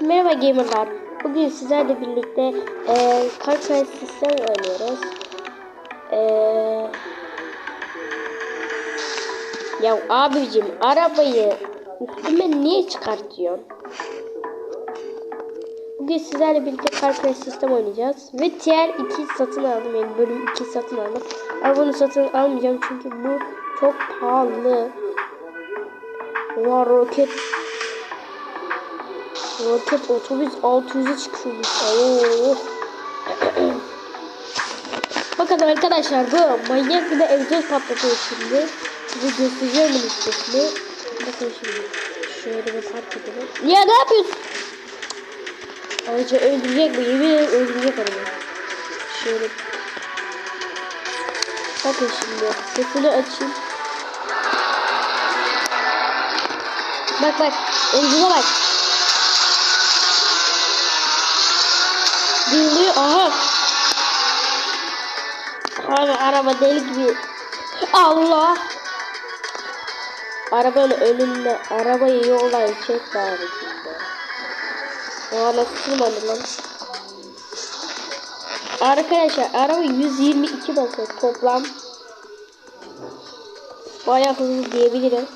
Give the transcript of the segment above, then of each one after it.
Merhaba gamerlar. Bugün sizlerle birlikte e, Car Crash sistem oynuyoruz. E, ya abicim arabayı üstüme niye çıkartıyorsun? Bugün sizlerle birlikte Car Crash sistem oynayacağız. Ve Tier 2 satın aldım. Yani bölüm 2 satın aldım. Arabanı satın almayacağım çünkü bu çok pahalı. Var roket Roket otobüs 600'e çıkıyormuş. Bakın arkadaşlar bu manyak bir de egzoz patlatıyor şimdi. Size göstereceğim bunun üstesini. Bakın şimdi. Şöyle bir edelim. Ya ne yapıyorsun? Ayrıca öldürecek bu. Yemin ederim öldürecek adamı. Şöyle. Bakın şimdi. Sesini açayım. Bak bak. Egzoza bak. Aha. Abi araba deli gibi. Allah. Arabanın önünde arabayı yoldan çek bari şimdi. Aa nasıl sığmadı lan? Arkadaşlar araba 122 basıyor toplam. Bayağı hızlı diyebilirim.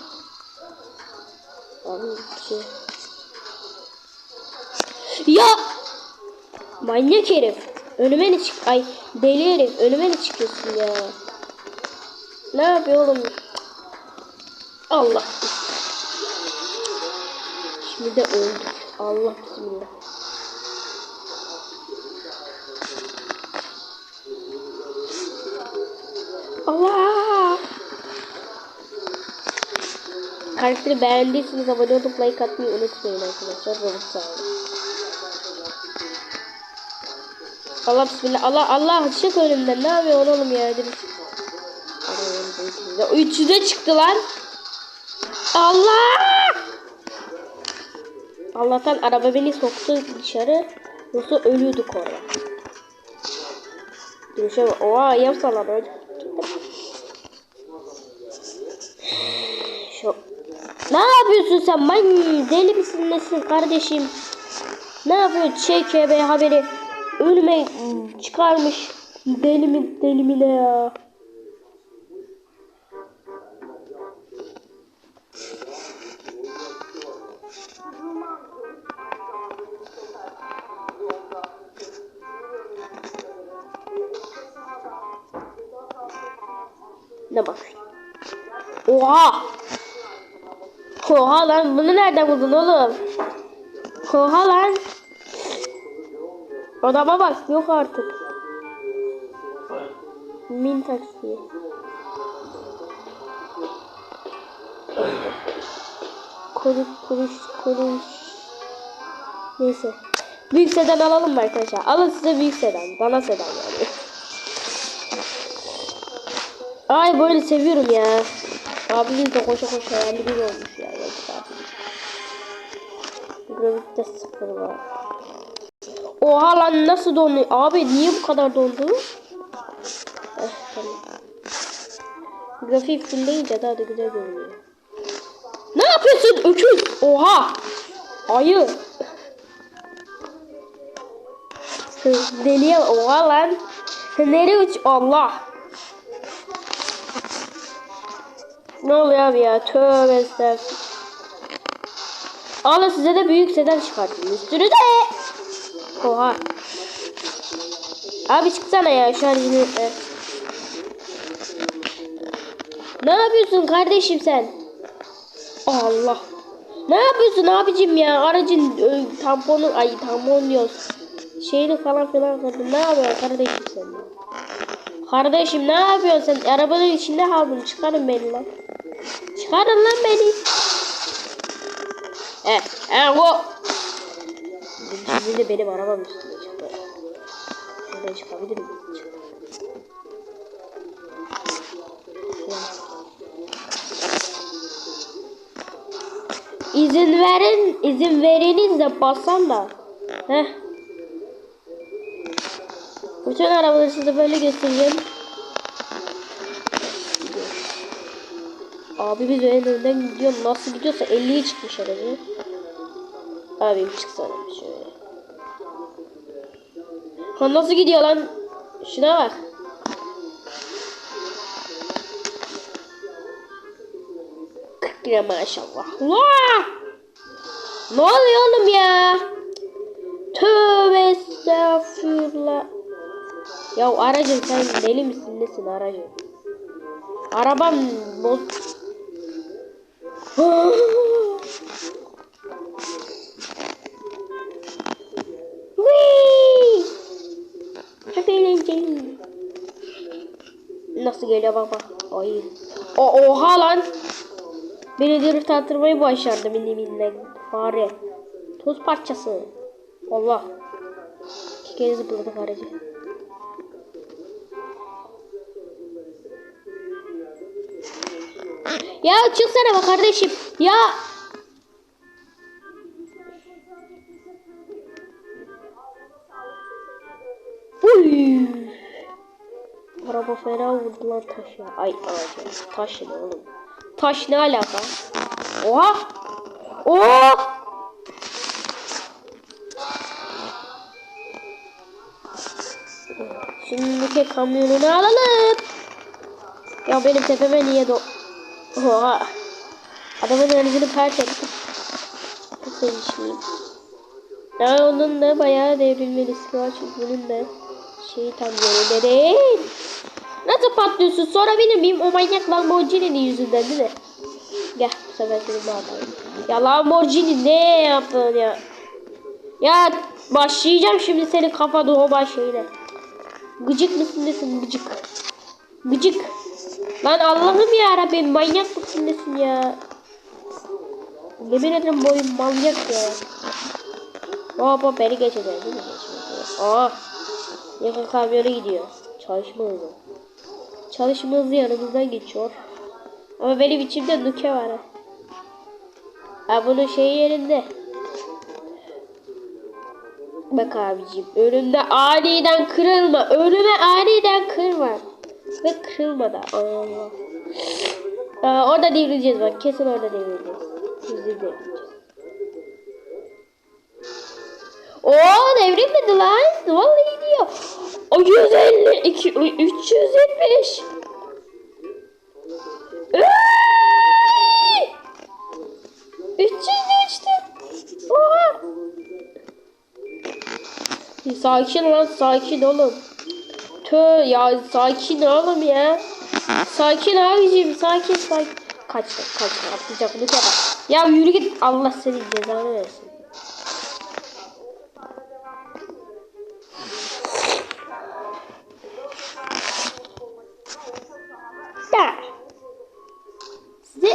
Abi şey. Ya! Manyak herif. Önüme ne çık... Ay deli herif. Önüme ne çıkıyorsun ya? Ne yapıyor oğlum? Allah. Şimdi de öldük. Allah bismillah. Allah. Karakteri beğendiyseniz abone olup like atmayı unutmayın arkadaşlar. Robot sağ olun. Allah bismillah. Allah Allah çık önümden. Ne yapıyorsun oğlum ya? Bir- Ana, 300'e çıktı lan. Allah! Allah'tan araba beni soktu dışarı. Yoksa ölüyorduk orada. Dur şöyle. Oha ayağım sallanıyor. Şu. Ne yapıyorsun sen? Man deli misin nesin kardeşim? Ne yapıyor? ÇKB haberi önüme çıkarmış. Deli mi deli mi ne ya? Ne bak. Oha! Oha lan bunu nereden buldun oğlum? Oha lan. Adama bak yok artık. Min taksi. Konuş konuş konuş. Neyse. Büyük sedan alalım mı arkadaşlar? Alın size büyük sedan. Bana sedan yani. Ay böyle seviyorum ya. Abimiz de koşa koşa yani bir olmuş ya. Grafikte sıfır var. Oha lan nasıl dondu? Abi niye bu kadar dondu? Eh, tamam. Grafik fulleyince daha da güzel görünüyor. Ne yapıyorsun öküz? Oha! Ayı. Deliye oha lan. Nereye uç? Allah. Ne oluyor abi ya? Tövbe estağfurullah. Alın size de büyük seden çıkartayım. Üstünü de. Oha. Abi çıksana ya şarjını. E. Ne yapıyorsun kardeşim sen? Allah. Ne yapıyorsun abicim ya? Aracın e, tamponu ay tampon diyoruz. Şeyini falan filan kırdın. Ne yapıyorsun kardeşim sen? Kardeşim ne yapıyorsun sen? Arabanın içinde kaldın. Çıkarın beni lan. Çıkarın lan beni. Eh, eh o. Şimdi benim arabam üstüne çıktı. Şuradan çıkabilir miyim? İzin verin, izin veriniz de bassam da. Heh. Bütün arabaları size böyle göstereceğim. Abi biz en önden gidiyor. Nasıl gidiyorsa 50'ye çıkmış aracı. Abi çıksana şöyle. Ha nasıl gidiyor lan? Şuna bak. Lira maşallah. Vaa! Ne oluyor oğlum ya? Tövbe estağfurullah. Ya aracım sen deli misin nesin aracım? Arabam boz... Çok eğlenceli. Nasıl geliyor bak bak. Ay. O oha lan. Beni drift attırmayı başardı mini minne fare. Toz parçası. Allah. İki kere zıpladık aracı. Ya çıksana bak kardeşim. Ya. Fena vurdu lan taşa. Ay ağaca. Taş ne oğlum? Taş ne alaka? Oha! Oha! Şimdiki kamyonunu alalım. Ya benim tepeme niye do... Oha! Adamın enerjini pert ettim. Bu sevişmeyeyim. Ya onun da bayağı devrilme riski var çünkü bunun da şeyi tam. Nasıl patlıyorsun? Sorabilir miyim? O manyak Lamborghini'nin yüzünden değil mi? Gel bu sefer seni ne yapayım? Ya Lamborghini ne yaptın ya? Ya başlayacağım şimdi senin kafa doğma şeyine. Gıcık mısın nesin gıcık? Gıcık. Lan Allah'ım ya Rabbim manyak mısın nesin ya? Yemin ederim boyun manyak ya. Hop hop beni geçecek değil mi? Geçmedi. Aa. Yakın kamyonu gidiyor. Çalışma hızı. Çalışma hızı yanımızdan geçiyor. Ama benim içimde nuke var ha. Ha bunun şeyi yerinde. Bak abicim önümde aniden kırılma. Önüme aniden kırma. Ve kırılma da. Aa, orada devrileceğiz bak. Kesin orada devrileceğiz. Yüzde devrileceğiz. Oo devrilmedi lan. Vallahi diyor. O 150, 2, 370. Ey! 300 geçti. Oha. Sakin lan sakin oğlum. Tö ya sakin oğlum ya. Sakin abicim sakin sakin. Kaç kaç atlayacak bu. Ya yürü git Allah senin cezanı versin.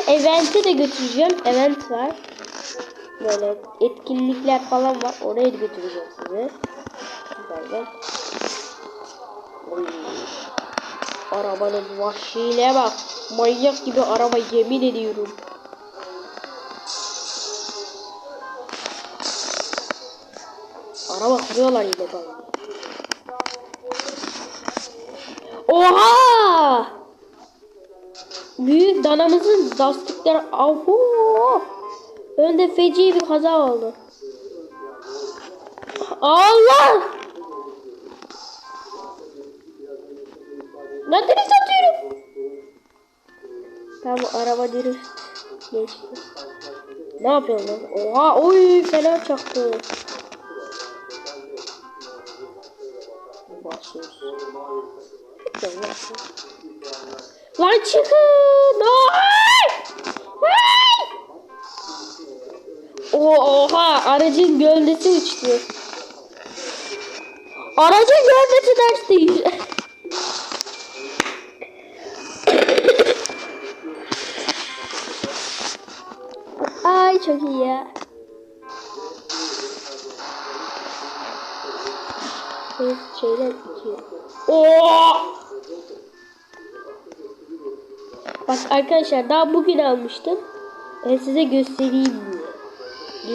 Event'e de götüreceğim. Event var. Böyle etkinlikler falan var. Oraya da götüreceğim sizi. Böyle. Arabanın vahşiliğe bak. Manyak gibi araba yemin ediyorum. Araba kırıyorlar yine bana. Oha! Büyük danamızın lastikleri ahu. Önde feci bir kaza oldu. Allah! Ben drift atıyorum. Tamam araba drift geçti. Ne yapıyorsun? Oha oy fena çaktı. Lan çıkın. Ay! Ay! Oha aracın gövdesi uçtu. Aracın gövdesi ters değil. Ay çok iyi ya. Şey, şeyler itiyor. Oo! Bak arkadaşlar daha bugün almıştım. Ben size göstereyim diye.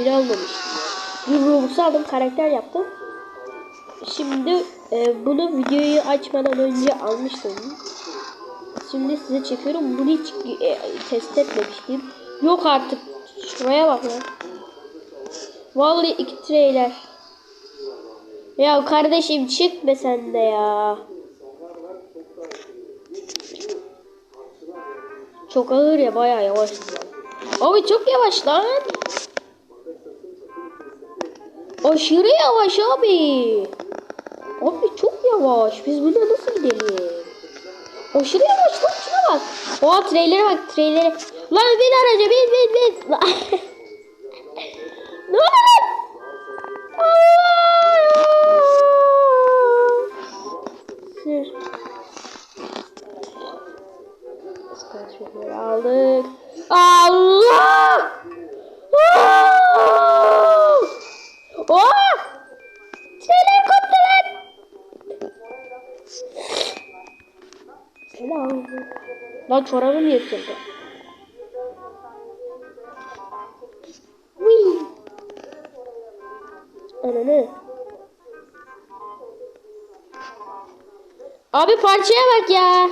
Dün almamıştım. Robux aldım karakter yaptım. Şimdi e, bunu videoyu açmadan önce almıştım. Şimdi size çekiyorum. Bunu hiç e, test etmemiştim. Yok artık. Şuraya bak lan. Vallahi iki trailer. Ya kardeşim çık be sen de ya. Çok ağır ya bayağı yavaş. Abi çok yavaş lan. Aşırı yavaş abi. Abi çok yavaş. Biz burada nasıl gidelim? Aşırı yavaş lan şuna bak. Oha trailere bak trailere. Lan bin araca bin bin bin. Ne oluyor lan? Allah! Sponsorları aldık. Allah! Oh! Oh! Şeyler koptu lan. Selam. Lan çorabım yırtıldı. Ananı. Abi parçaya bak ya.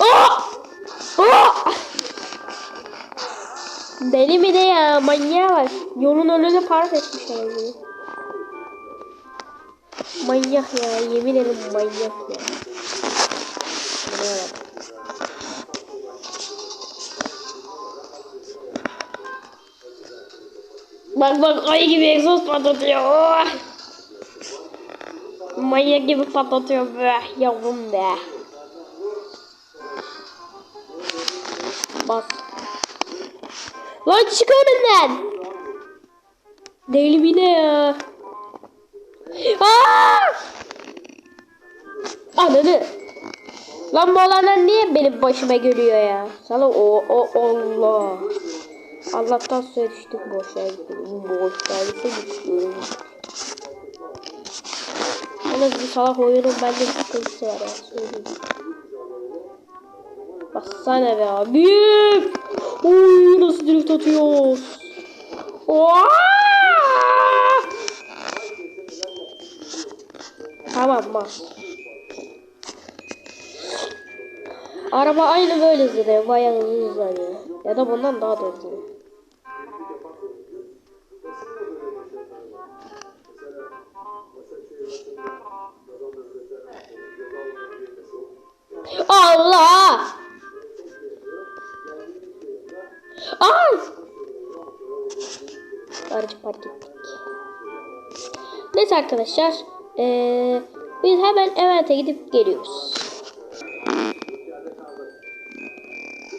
Oh! Deli mi de ya manyağa bak. Yolun önünü park etmiş herhalde. Manyak ya yemin ederim manyak ya. Buna bak. Bak bak ayı gibi egzoz patlatıyor. Oh! Manyak gibi patlatıyor be yavrum be. Bas. Lan çık önünden. Deli mi ne ya? Aa! Ananı. Lan bu olanlar niye benim başıma geliyor ya? Sana o o Allah. Allah'tan suya düştük boş ver gidelim. Boş ver gidelim. Yalnız bu salak oyunun bende sıkıntısı var ya söyleyeyim. Baksana be abi. Oy nasıl drift atıyoruz. Oha! Tamam bas. Araba aynı böyle hızlanıyor. Bayağı hızlı. Ya da bundan daha da hızlı. Allah! Ay! Aracı park ettik. Neyse arkadaşlar. Ee, biz hemen evente gidip geliyoruz.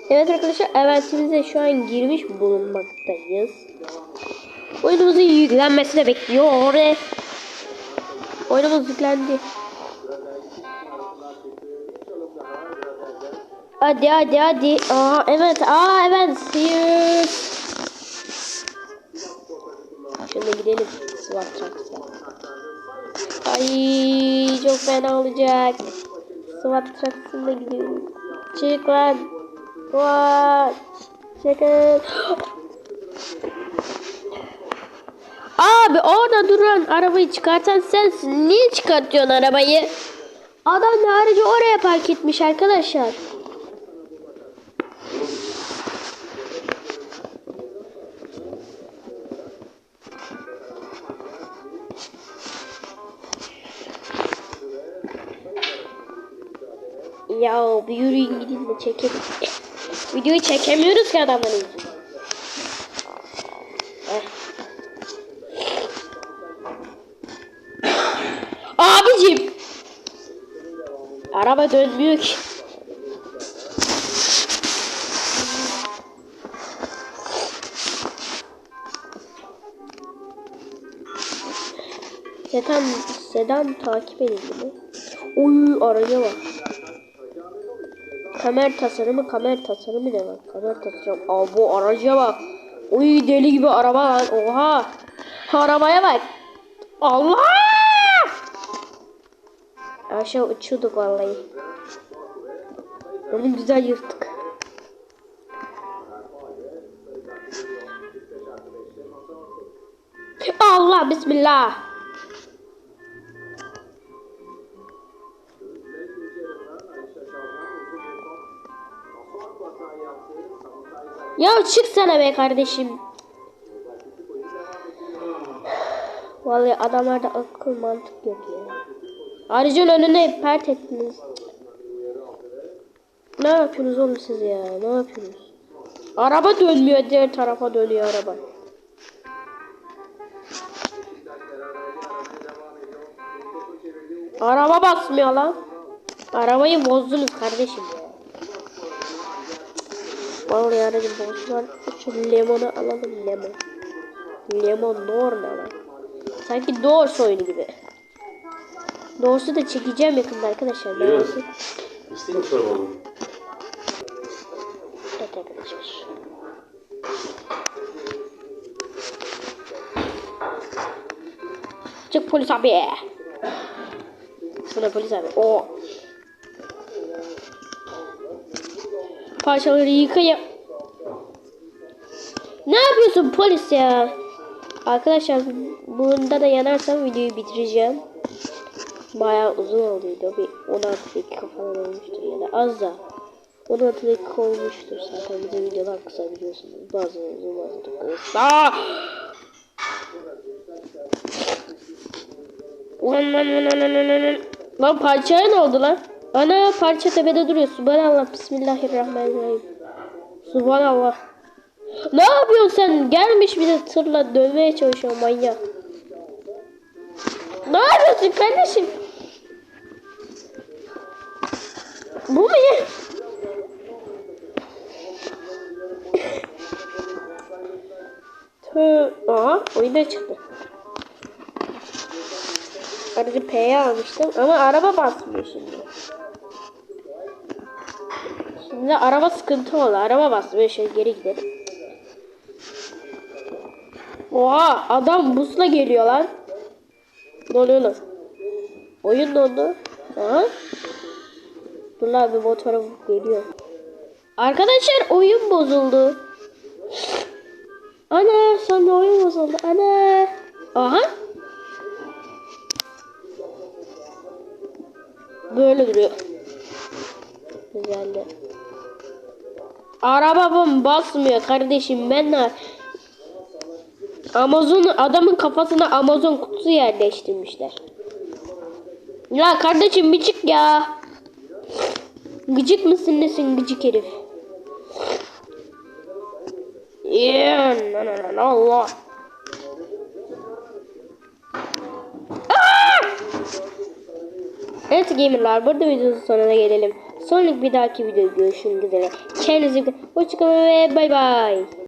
Evet arkadaşlar eventimize şu an girmiş bulunmaktayız. Oyunumuzun yüklenmesini bekliyor. Oyunumuz yüklendi. Hadi hadi hadi. Aa evet. Aa evet. Sears. Şimdi gidelim. Swat Trucks'a. Ay çok fena olacak. Swat Trucks'la gidiyoruz. Çık lan. What? Çıkın. Abi orada duran arabayı çıkartan sensin. Niye çıkartıyorsun arabayı? Adam da aracı oraya park etmiş arkadaşlar. Çekelim. Videoyu çekemiyoruz ki adamların yüzünden. Eh. Abicim. Araba dönmüyor ki. Sedan, sedan takip edildi mi? Oy araca bak. Kamer tasarımı, kamer tasarımı ne var? Kamer tasarımı. Aa bu araca bak. Oy deli gibi araba lan. Oha. Arabaya bak. Allah! Aşağı uçuyorduk vallahi. Onu güzel yırttık. Allah bismillah. Ya çıksana be kardeşim. Vallahi adamlarda akıl mantık yok ya. Aracın önüne pert ettiniz. Ne yapıyorsunuz oğlum siz ya? Ne yapıyorsunuz? Araba dönmüyor diğer tarafa dönüyor araba. Araba basmıyor lan. Arabayı bozdunuz kardeşim Vallahi aracı bozdular. Şu lemonu alalım lemon. Lemon doğru lan. Sanki doğru oyunu gibi. Doğrusu da çekeceğim yakında arkadaşlar. Musun? İsteyim mi çorbamı? Evet arkadaşlar. Çık polis abi. Sana polis abi. O. Parçaları yıkayıp. Ne yapıyorsun polis ya? Arkadaşlar bunda da yanarsam videoyu bitireceğim. Bayağı uzun oluyordu. Bir 16 dakika falan olmuştur ya da az da. 16 dakika olmuştur zaten bizim videolar kısa biliyorsunuz. Bazı uzun bazı da kısa. Lan lan lan lan lan lan lan. Lan parçaya ne oldu lan? Ana parça tepede duruyor. Subhanallah. Bismillahirrahmanirrahim. Subhanallah. Ne yapıyorsun sen? Gelmiş bize tırla dövmeye çalışıyor manyak. Ne yapıyorsun kardeşim? Bu mu ya? Tö Aha oyunda çıktı. Aracı P'ye almıştım ama araba basmıyor şimdi. Şimdi araba sıkıntı oldu. Araba basmıyor. Şöyle geri gidelim. Oha adam busla geliyor lan. Ne oluyor lan? Oyun dondu. Aha. Dur lan bir motora geliyor. Arkadaşlar oyun bozuldu. Ana sonra oyun bozuldu. Ana. Aha. Böyle duruyor. Güzeldi. Arabam basmıyor kardeşim ben de Amazon adamın kafasına Amazon kutusu yerleştirmişler. Ya kardeşim bir çık ya. Gıcık mısın nesin gıcık herif? Yeah, na na na Allah. Evet gamerlar burada videonun sonuna gelelim. Sonraki bir dahaki videoda görüşmek üzere. Kendinize iyi bakın. Hoşçakalın ve bay bay.